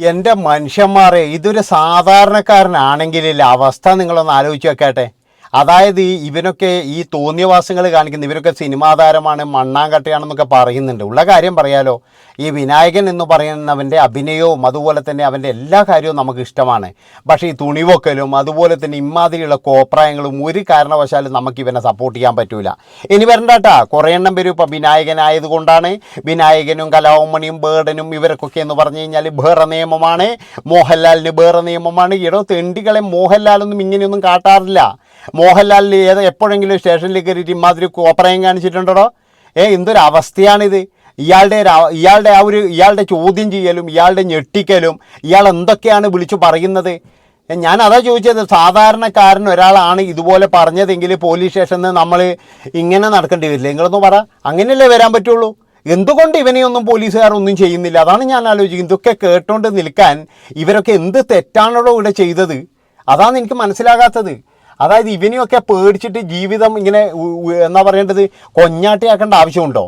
എന്റെ മനുഷ്യന്മാരെ ഇതൊരു സാധാരണക്കാരനാണെങ്കിലില്ല. അവസ്ഥ നിങ്ങളൊന്ന് ആലോചിച്ച് വെക്കട്ടെ അതായത് ഇവനൊക്കെ ഈ തോന്നിയവാസങ്ങൾ കാണിക്കുന്ന ഇവരൊക്കെ സിനിമാ താരമാണ് മണ്ണാങ്കട്ടയാണെന്നൊക്കെ പറയുന്നുണ്ട്. ഉള്ള കാര്യം പറയാലോ. ഈ വിനായകൻ എന്ന് പറയുന്നവന്റെ അഭിനയവും അതുപോലെ തന്നെ അവന്റെ എല്ലാ കാര്യവും നമുക്ക് ഇഷ്ടമാണ്. പക്ഷേ ഈ തുണിവൊക്കലും അതുപോലെ തന്നെ ഇമാതിരിയുള്ള കോപ്രായങ്ങളും ഒരു കാരണവശാലും നമുക്ക് ഇവനെ സപ്പോർട്ട് ചെയ്യാൻ പറ്റൂല. ഇനി വരണ്ടാട്ടാ. കുറേ എണ്ണം പേരും ഇപ്പം വിനായകനായതുകൊണ്ടാണ് വിനായകനും കലാവമണിയും ബേർഡനും ഇവരൊക്കെ എന്ന് പറഞ്ഞു കഴിഞ്ഞാൽ വേറെ നിയമമാണ്. മോഹൻലാലിന് വേറെ നിയമമാണ്. ഇടോ തെണ്ടികളെ മോഹൻലാലൊന്നും ഇങ്ങനെയൊന്നും കാട്ടാറില്ല. മോഹൻലാലിൽ ഏത് എപ്പോഴെങ്കിലും സ്റ്റേഷനിലേക്ക് കയറിയിട്ട് ഇമാതിരി കോപ്രായം കാണിച്ചിട്ടുണ്ടോ ഏ എന്തൊരു അവസ്ഥയാണിത് ഇയാളുടെ ഇയാളുടെ ആ ഒരു ഇയാളുടെ ചോദ്യം ചെയ്യലും ഇയാളുടെ ഞെട്ടിക്കലും ഇയാൾ എന്തൊക്കെയാണ് വിളിച്ചു പറയുന്നത്? ഞാൻ അതാ ചോദിച്ചത് സാധാരണക്കാരൻ ഒരാളാണ് ഇതുപോലെ പറഞ്ഞതെങ്കിൽ പോലീസ് സ്റ്റേഷനിൽ നിന്ന് നമ്മൾ ഇങ്ങനെ നടക്കേണ്ടി വരില്ല? നിങ്ങളൊന്ന് പറ. അങ്ങനെയല്ലേ വരാൻ പറ്റുള്ളൂ? എന്തുകൊണ്ട് ഇവനെയൊന്നും പോലീസുകാർ ഒന്നും ചെയ്യുന്നില്ല? അതാണ് ഞാൻ ആലോചിക്കുന്നത്. ഇതൊക്കെ കേട്ടോണ്ട് നിൽക്കാൻ ഇവരൊക്കെ എന്ത് തെറ്റാണല്ലോ ഇവിടെ ചെയ്തത്? അതാണ് എനിക്ക് മനസ്സിലാകാത്തത്. അതായത് ഇവനെയൊക്കെ പേടിച്ചിട്ട് ജീവിതം ഇങ്ങനെ എന്താ പറയേണ്ടത്? കൊഞ്ഞാട്ടിയാക്കേണ്ട ആവശ്യമുണ്ടോ?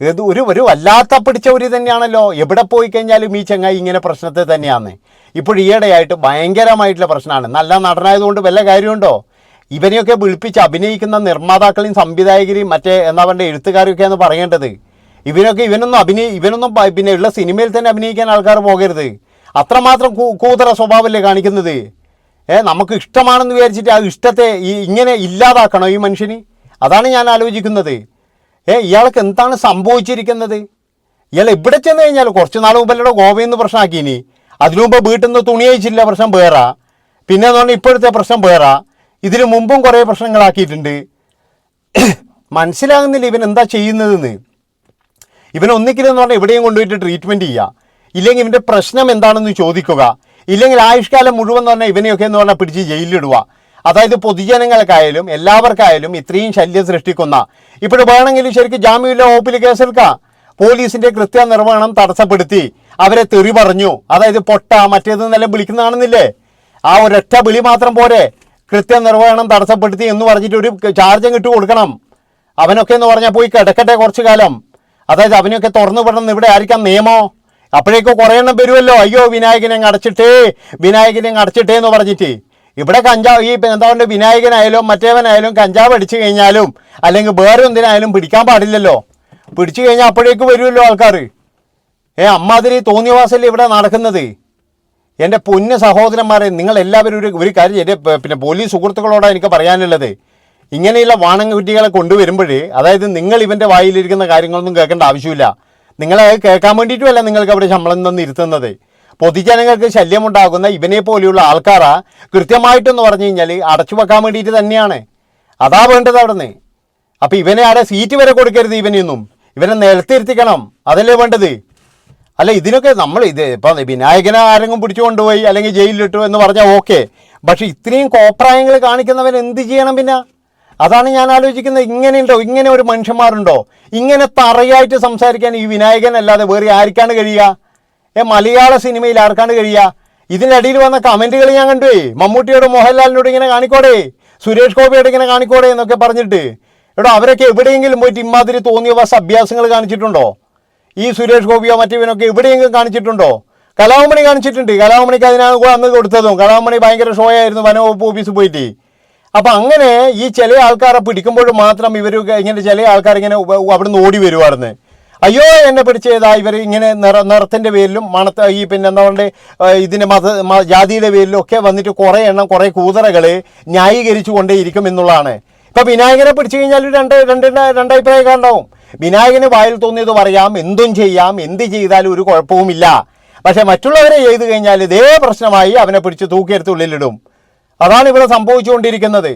ഇത് ഒരു ഒരു വല്ലാത്ത പിടിച്ച ഒരു തന്നെയാണല്ലോ. എവിടെ പോയി കഴിഞ്ഞാലും ഈ ചങ്ങായി ഇങ്ങനെ പ്രശ്നത്തെ തന്നെയാണ് ഇപ്പോൾ ഈയിടെയായിട്ട് ഭയങ്കരമായിട്ടുള്ള പ്രശ്നമാണ്. നല്ല നടനായതുകൊണ്ട് വല്ല കാര്യമുണ്ടോ? ഇവനെയൊക്കെ വിളിപ്പിച്ച് അഭിനയിക്കുന്ന നിർമ്മാതാക്കളെയും സംവിധായകരെയും മറ്റേ എന്താ പറയുക എന്ന് പറയേണ്ടത്. ഇവനൊക്കെ ഇവനൊന്നും അഭിനയി ഇവനൊന്നും പിന്നെ ഉള്ള സിനിമയിൽ തന്നെ അഭിനയിക്കാൻ ആൾക്കാർ പോകരുത്. അത്രമാത്രം കൂതറ സ്വഭാവമല്ലേ കാണിക്കുന്നത്. നമുക്ക് ഇഷ്ടമാണെന്ന് വിചാരിച്ചിട്ട് ആ ഇഷ്ടത്തെ ഈ ഇങ്ങനെ ഇല്ലാതാക്കണോ ഈ മനുഷ്യന്? അതാണ് ഞാൻ ആലോചിക്കുന്നത്. ഏ ഇയാൾക്ക് എന്താണ് സംഭവിച്ചിരിക്കുന്നത്? ഇയാൾ ഇവിടെ ചെന്ന് കഴിഞ്ഞാൽ കുറച്ച് നാൾ മുമ്പല്ലയുടെ ഗോവയിൽ നിന്ന് പ്രശ്നമാക്കിയിനി. അതിനു മുമ്പ് വീട്ടിൽ നിന്ന് തുണി അയച്ചില്ല പ്രശ്നം വേറെ. പിന്നെ എന്ന് പറഞ്ഞാൽ ഇപ്പോഴത്തെ പ്രശ്നം വേറെ. ഇതിനു മുമ്പും കുറേ പ്രശ്നങ്ങളാക്കിയിട്ടുണ്ട് മനസ്സിലാകുന്നില്ല ഇവൻ എന്താ ചെയ്യുന്നതെന്ന്. ഇവൻ ഒന്നിക്കലെന്ന് പറഞ്ഞാൽ എവിടെയും കൊണ്ടുപോയിട്ട് ട്രീറ്റ്മെന്റ് ചെയ്യുക. ഇല്ലെങ്കിൽ ഇവന്റെ പ്രശ്നം എന്താണെന്ന് ചോദിക്കുക. ഇല്ലെങ്കിൽ ആയുഷ്കാലം മുഴുവൻ പറഞ്ഞാൽ ഇവനെയൊക്കെ എന്ന് പറഞ്ഞാൽ പിടിച്ച് ജയിലിലിടുക. അതായത് പൊതുജനങ്ങൾക്കായാലും എല്ലാവർക്കായാലും ഇത്രയും ശല്യം സൃഷ്ടിക്കുന്ന. ഇപ്പോൾ വേണമെങ്കിൽ ശരിക്കും ജാമ്യമില്ല വകുപ്പിൽ കേസെടുക്കാം. പോലീസിന്റെ കൃത്യനിർവഹണം തടസ്സപ്പെടുത്തി അവരെ തെറി പറഞ്ഞു. അതായത് പൊട്ട മറ്റേതെന്നെല്ലാം വിളിക്കുന്നതാണെന്നില്ലേ? ആ ഒരൊറ്റ വിളി മാത്രം പോരെ. കൃത്യനിർവഹണം തടസ്സപ്പെടുത്തി എന്ന് പറഞ്ഞിട്ട് ഒരു ചാർജും കിട്ടു കൊടുക്കണം. അവനൊക്കെ എന്ന് പറഞ്ഞാൽ പോയി കിടക്കട്ടെ കുറച്ചു കാലം അതായത് അവനെയൊക്കെ തുറന്നു വിടണം ഇവിടെ ആയിരിക്കാം നിയമോ? അപ്പോഴേക്കും കുറേ എണ്ണം വരുമല്ലോ. അയ്യോ വിനായകനെ അടച്ചിട്ടേ വിനായകനെ അടച്ചിട്ടേ എന്ന് പറഞ്ഞിട്ട്. ഇവിടെ കഞ്ചാവ് ഈ എന്താ പറയുക വിനായകനായാലും മറ്റേവനായാലും കഞ്ചാവ് അടിച്ചു കഴിഞ്ഞാലും അല്ലെങ്കിൽ വേറെ എന്തിനായാലും പിടിക്കാൻ പാടില്ലല്ലോ. പിടിച്ചു കഴിഞ്ഞാൽ അപ്പോഴേക്കും വരുമല്ലോ ആൾക്കാർ. ഏ അമ്മാതിരി തോന്നിയവാസല്ലേ ഇവിടെ നടക്കുന്നത്. എന്റെ പൊന്ന സഹോദരന്മാരെ നിങ്ങളെല്ലാവരും ഒരു ഒരു കാര്യം എന്റെ പിന്നെ പോലീസ് സുഹൃത്തുക്കളോടാണ് എനിക്ക് പറയാനുള്ളത്. ഇങ്ങനെയുള്ള വാണംകുറ്റികളെ കൊണ്ടുവരുമ്പോൾ അതായത് നിങ്ങൾ ഇവന്റെ വായിലിരിക്കുന്ന കാര്യങ്ങളൊന്നും കേൾക്കേണ്ട ആവശ്യമില്ല. നിങ്ങളെ കേൾക്കാൻ വേണ്ടിയിട്ടുമല്ല നിങ്ങൾക്ക് അവിടെ ശമ്പളം തന്നിരുത്തുന്നത് പൊതുജനങ്ങൾക്ക് ശല്യമുണ്ടാകുന്ന ഇവനെ പോലെയുള്ള ആൾക്കാരാ കൃത്യമായിട്ടെന്ന് പറഞ്ഞു കഴിഞ്ഞാൽ അടച്ചു വെക്കാൻ വേണ്ടിയിട്ട് തന്നെയാണ്. അതാ വേണ്ടത് അവിടെ നിന്ന് അപ്പം ഇവനെ ആരെ സീറ്റ് വരെ കൊടുക്കരുത് ഇവനെയൊന്നും. ഇവനെ നിലത്തിരുത്തിക്കണം. അതല്ലേ വേണ്ടത്? അല്ല ഇതിനൊക്കെ നമ്മൾ ഇത് ഇപ്പം വിനായകനെ ആരെങ്കിലും പിടിച്ചു കൊണ്ടുപോയി അല്ലെങ്കിൽ ജയിലിലിട്ടു എന്ന് പറഞ്ഞാൽ ഓക്കെ പക്ഷേ ഇത്രയും കോപ്രായങ്ങൾ കാണിക്കുന്നവൻ എന്ത് ചെയ്യണം പിന്നെ? അതാണ് ഞാൻ ആലോചിക്കുന്നത്. ഇങ്ങനെയുണ്ടോ? ഇങ്ങനെ ഒരു മനുഷ്യന്മാരുണ്ടോ? ഇങ്ങനെ തറയായിട്ട് സംസാരിക്കാൻ ഈ വിനായകൻ അല്ലാതെ വേറെ ആർക്കാണ് കഴിയുക? ഏ മലയാള സിനിമയിൽ ആർക്കാണ് കഴിയുക? ഇതിനിടയിൽ വന്ന കമന്റുകൾ ഞാൻ കണ്ടുപോയി മമ്മൂട്ടിയോട് മോഹൻലാലിനോട് ഇങ്ങനെ കാണിക്കോടെ. സുരേഷ് ഗോപിയോട് ഇങ്ങനെ കാണിക്കോടെ എന്നൊക്കെ പറഞ്ഞിട്ട്. എടോ അവരൊക്കെ എവിടെയെങ്കിലും പോയിട്ട് ഇമാതിരി തോന്നിയ വസ അഭ്യാസങ്ങൾ കാണിച്ചിട്ടുണ്ടോ? ഈ സുരേഷ് ഗോപിയോ മറ്റവനൊക്കെ എവിടെയെങ്കിലും കാണിച്ചിട്ടുണ്ടോ? കലാമണി കാണിച്ചിട്ടുണ്ട്. കലാമണിക്ക് അതിനാണ് അന്ന് കൊടുത്തതും. കലാമണി ഭയങ്കര ഷോ ആയിരുന്നു വനവകുപ്പ് ഓഫീസിൽ പോയിട്ട്. അപ്പം അങ്ങനെ ഈ ചില ആൾക്കാരെ പിടിക്കുമ്പോൾ മാത്രം ഇവർ ഇങ്ങനെ ചില ആൾക്കാർ ഇങ്ങനെ അവിടുന്ന് ഓടി വരുവായിരുന്നു അയ്യോ എന്നെ പിടിച്ചതാ ഇവർ ഇങ്ങനെ നിറ നിറത്തിന്റെ പേരിലും മണത്ത ഈ പിന്നെ എന്താ പറയുക ഇതിന്റെ മത ജാതിയുടെ പേരിലും ഒക്കെ വന്നിട്ട് കുറേ എണ്ണം കുറേ കൂതറകൾ ന്യായീകരിച്ചു കൊണ്ടേയിരിക്കും എന്നുള്ളതാണ്. ഇപ്പം വിനായകനെ പിടിച്ചു കഴിഞ്ഞാൽ രണ്ട് രണ്ട് രണ്ടഭിപ്രായമൊക്കെ ഉണ്ടാവും. വിനായകന് വായിൽ തോന്നിയത് പറയാം എന്തും ചെയ്യാം എന്ത് ചെയ്താലും ഒരു കുഴപ്പവുമില്ല. പക്ഷേ മറ്റുള്ളവരെ ചെയ്തു കഴിഞ്ഞാൽ ഇതേ പ്രശ്നമായി അവനെ പിടിച്ച് തൂക്കിയെടുത്ത് ഉള്ളിലിടും. അതാണ് ഇവിടെ സംഭവിച്ചുകൊണ്ടിരിക്കുന്നത്.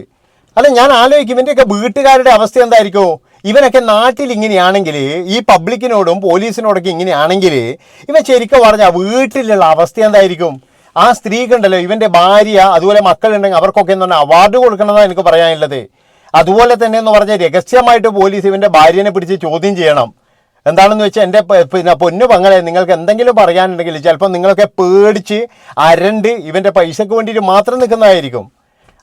അല്ല ഞാൻ ആലോചിക്കും ഇവന്റെയൊക്കെ വീട്ടുകാരുടെ അവസ്ഥ എന്തായിരിക്കും? ഇവനൊക്കെ നാട്ടിൽ ഇങ്ങനെയാണെങ്കിൽ ഈ പബ്ലിക്കിനോടും പോലീസിനോടൊക്കെ ഇങ്ങനെയാണെങ്കിൽ ഇവ ശരിക്കും പറഞ്ഞാൽ വീട്ടിലുള്ള അവസ്ഥ എന്തായിരിക്കും? ആ സ്ത്രീക്കുണ്ടല്ലോ ഇവന്റെ ഭാര്യ അതുപോലെ മക്കളുണ്ടെങ്കിൽ അവർക്കൊക്കെ എന്ന് പറഞ്ഞാൽ അവാർഡ് കൊടുക്കണമെന്നാണ് എനിക്ക് പറയാനുള്ളത്. അതുപോലെ തന്നെ എന്ന് പറഞ്ഞാൽ രഹസ്യമായിട്ട് പോലീസ് ഇവന്റെ ഭാര്യനെ പിടിച്ച് ചോദ്യം ചെയ്യണം. എന്താണെന്ന് വെച്ചാൽ എന്റെ പിന്നെ പൊന്നു പങ്ങളെ നിങ്ങൾക്ക് എന്തെങ്കിലും പറയാനുണ്ടെങ്കിൽ ചിലപ്പോൾ നിങ്ങളൊക്കെ പേടിച്ച് അരണ്ട് ഇവന്റെ പൈസക്ക് വേണ്ടിയിട്ട് മാത്രം നിൽക്കുന്നതായിരിക്കും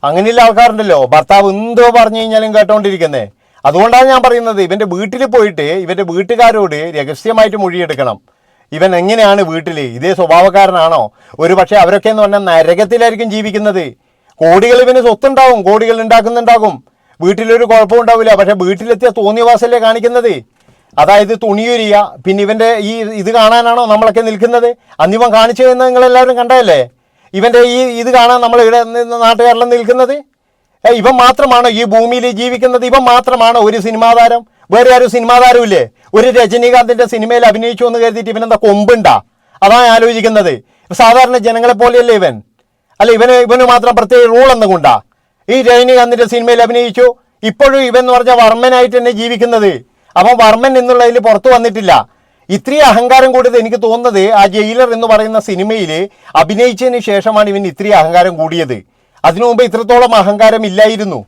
അങ്ങനെയുള്ള ആൾക്കാരുണ്ടല്ലോ. ഭർത്താവ് എന്തോ പറഞ്ഞു കഴിഞ്ഞാലും കേട്ടോണ്ടിരിക്കുന്നേ. അതുകൊണ്ടാണ് ഞാൻ പറയുന്നത് ഇവന്റെ വീട്ടിൽ പോയിട്ട് ഇവന്റെ വീട്ടുകാരോട് രഹസ്യമായിട്ട് മൊഴിയെടുക്കണം. ഇവൻ എങ്ങനെയാണ് വീട്ടിൽ ഇതേ സ്വഭാവക്കാരനാണോ? ഒരു പക്ഷേ അവരൊക്കെ എന്ന് പറഞ്ഞാൽ നരകത്തിലായിരിക്കും ജീവിക്കുന്നത്. കോടികൾ ഇവന് സ്വത്തുണ്ടാവും കോടികൾ ഉണ്ടാക്കുന്നുണ്ടാകും. വീട്ടിലൊരു കുഴപ്പമുണ്ടാവില്ല പക്ഷെ വീട്ടിലെത്തിയ തോന്നിയവാസല്ലേ കാണിക്കുന്നത്? അതായത് തുണിയൊരിയ പിന്നെ ഇവന്റെ ഈ ഇത് കാണാനാണോ നമ്മളൊക്കെ നിൽക്കുന്നത്? അന്ന് ഇവൻ കാണിച്ചു എന്ന് നിങ്ങളെല്ലാവരും കണ്ടതല്ലേ? ഇവന്റെ ഈ ഇത് കാണാൻ നമ്മൾ ഇവിടെ നാട്ടുകാരെല്ലാം നിൽക്കുന്നത്? ഇവൻ മാത്രമാണോ ഈ ഭൂമിയിൽ ജീവിക്കുന്നത്? ഇവൻ മാത്രമാണോ ഒരു സിനിമാ താരം? വേറെ ആരും സിനിമാ താരമില്ലേ? ഒരു രജനീകാന്തിന്റെ സിനിമയിൽ അഭിനയിച്ചു എന്ന് കരുതിയിട്ട് ഇവനെന്താ കൊമ്പുണ്ടാ? അതാണ് ആലോചിക്കുന്നത്. സാധാരണ ജനങ്ങളെ പോലെയല്ലേ ഇവൻ? അല്ല ഇവന് ഇവന് മാത്രം പ്രത്യേക റൂൾ എന്തുകൊണ്ടാ ഈ രജനീകാന്തിന്റെ സിനിമയിൽ അഭിനയിച്ചു. ഇപ്പോഴും ഇവൻ എന്ന് പറഞ്ഞാൽ വർമ്മനായിട്ട് തന്നെ ജീവിക്കുന്നത്. അവൻ വർമ്മൻ എന്നുള്ളതിൽ പുറത്തു വന്നിട്ടില്ല. ഇത്രയും അഹങ്കാരം കൂടിയത് എനിക്ക് തോന്നുന്നത് ആ ജയിലർ എന്ന് പറയുന്ന സിനിമയിൽ അഭിനയിച്ചതിന് ശേഷമാണ് ഇവൻ ഇത്രയും അഹങ്കാരം കൂടിയത്. അതിനു മുമ്പ് ഇത്രത്തോളം അഹങ്കാരം ഇല്ലായിരുന്നു.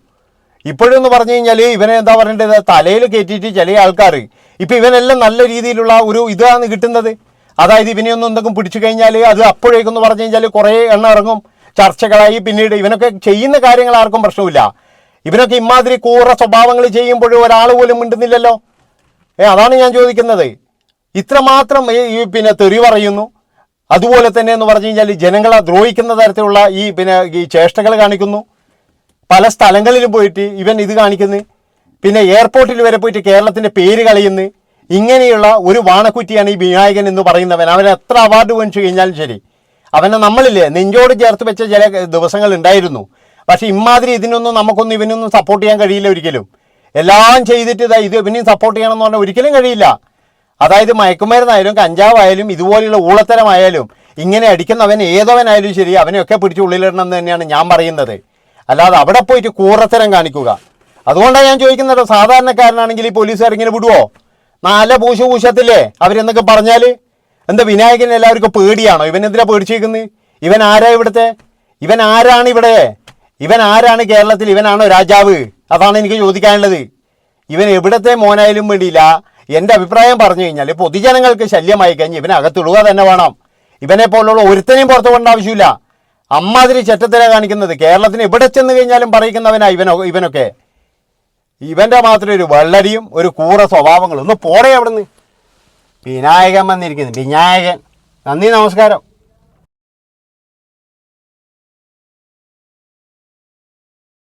ഇപ്പോഴെന്ന് പറഞ്ഞു കഴിഞ്ഞാൽ ഇവനെ എന്താ പറയേണ്ടത്? തലയിൽ കയറ്റിയിട്ട് ചില ആൾക്കാർ ഇപ്പം ഇവനെല്ലാം നല്ല രീതിയിലുള്ള ഒരു ഇതാണ് കിട്ടുന്നത്. അതായത് ഇവനെ ഒന്നും എന്തെങ്കിലും പിടിച്ചു കഴിഞ്ഞാൽ അത് അപ്പോഴേക്കെന്ന് പറഞ്ഞു കഴിഞ്ഞാൽ കുറേ എണ്ണം ഇറങ്ങും. ചർച്ചകളായി പിന്നീട് ഇവനൊക്കെ ചെയ്യുന്ന കാര്യങ്ങൾ ആർക്കും പ്രശ്നമില്ല ഇവനൊക്കെ ഇമാതിരി കൂറ സ്വഭാവങ്ങൾ ചെയ്യുമ്പോഴും ഒരാൾ പോലും മിണ്ടുന്നില്ലല്ലോ. ഏ അതാണ് ഞാൻ ചോദിക്കുന്നത്. ഇത്രമാത്രം ഈ പിന്നെ തെറി പറയുന്നു. അതുപോലെ തന്നെ എന്ന് പറഞ്ഞു കഴിഞ്ഞാൽ ജനങ്ങളെ ദ്രോഹിക്കുന്ന തരത്തിലുള്ള ഈ പിന്നെ ഈ ചേഷ്ടകൾ കാണിക്കുന്നു. പല സ്ഥലങ്ങളിലും പോയിട്ട് ഇവൻ ഇത് കാണിക്കുന്നു. പിന്നെ എയർപോർട്ടിൽ വരെ പോയിട്ട് കേരളത്തിന്റെ പേര് കളയുന്നു. ഇങ്ങനെയുള്ള ഒരു വാണക്കുറ്റിയാണ് ഈ വിനായകൻ എന്ന് പറയുന്നവൻ. അവൻ എത്ര അവാർഡ് മേടിച്ചു കഴിഞ്ഞാലും ശരി. അവനെ നമ്മളില്ലേ നെഞ്ചോട് ചേർത്ത് വെച്ച ചില ദിവസങ്ങൾ ഉണ്ടായിരുന്നു. പക്ഷേ ഇമാതിരി ഇതിനൊന്നും നമുക്കൊന്നും ഇവനൊന്നും സപ്പോർട്ട് ചെയ്യാൻ കഴിയില്ല ഒരിക്കലും. എല്ലാം ചെയ്തിട്ട് ഇതാ ഇത് ഇവനെയും സപ്പോർട്ട് ചെയ്യണം എന്ന് പറഞ്ഞാൽ ഒരിക്കലും കഴിയില്ല. അതായത് മയക്കുമരുന്നായാലും കഞ്ചാവായാലും ഇതുപോലെയുള്ള ഊളത്തരമായാലും ഇങ്ങനെ അടിക്കുന്നവൻ ഏതവനായാലും ശരി അവനെയൊക്കെ പിടിച്ച് ഉള്ളിലിടണം എന്ന് തന്നെയാണ് ഞാൻ പറയുന്നത്. അല്ലാതെ അവിടെ പോയിട്ട് കൂറത്തരം കാണിക്കുക. അതുകൊണ്ടാണ് ഞാൻ ചോദിക്കുന്നത് സാധാരണക്കാരനാണെങ്കിൽ ഈ പോലീസുകാർ ഇങ്ങനെ വിടുവോ? നല്ല പൂശ പൂശത്തില്ലേ? അവരെന്നൊക്കെ പറഞ്ഞാൽ എന്താ വിനായകൻ എല്ലാവർക്കും പേടിയാണോ? ഇവൻ എന്തിനാ പേടിച്ചേക്കുന്നത് ഇവൻ ആരാ ഇവിടുത്തെ? ഇവൻ ആരാണ് ഇവിടെ? ഇവൻ ആരാണ് കേരളത്തിൽ? ഇവനാണോ രാജാവ്? അതാണ് എനിക്ക് ചോദിക്കാനുള്ളത്. ഇവൻ എവിടത്തെ മോനായാലും വേണ്ടിയില്ല. എന്റെ അഭിപ്രായം പറഞ്ഞു കഴിഞ്ഞാൽ പൊതുജനങ്ങൾക്ക് ശല്യമായി കഴിഞ്ഞ് ഇവനെ അകത്തിടുക തന്നെ വേണം. ഇവനെ പോലുള്ള ഒരുത്തനെയും പുറത്തു പോകേണ്ട ആവശ്യമില്ല. അമ്മാതിരി ചെറ്റത്തിലാണ് കാണിക്കുന്നത് കേരളത്തിന് എവിടെ ചെന്ന് കഴിഞ്ഞാലും പറയിക്കുന്നവനാ ഇവനോ ഇവനൊക്കെ. ഇവന്റെ മാത്രം ഒരു വെള്ളരിയും ഒരു കൂറ സ്വഭാവങ്ങളും. ഒന്ന് പോടേ അവിടുന്ന്. വിനായകൻ വന്നിരിക്കുന്നു. വിനായകൻ. നന്ദി നമസ്കാരം.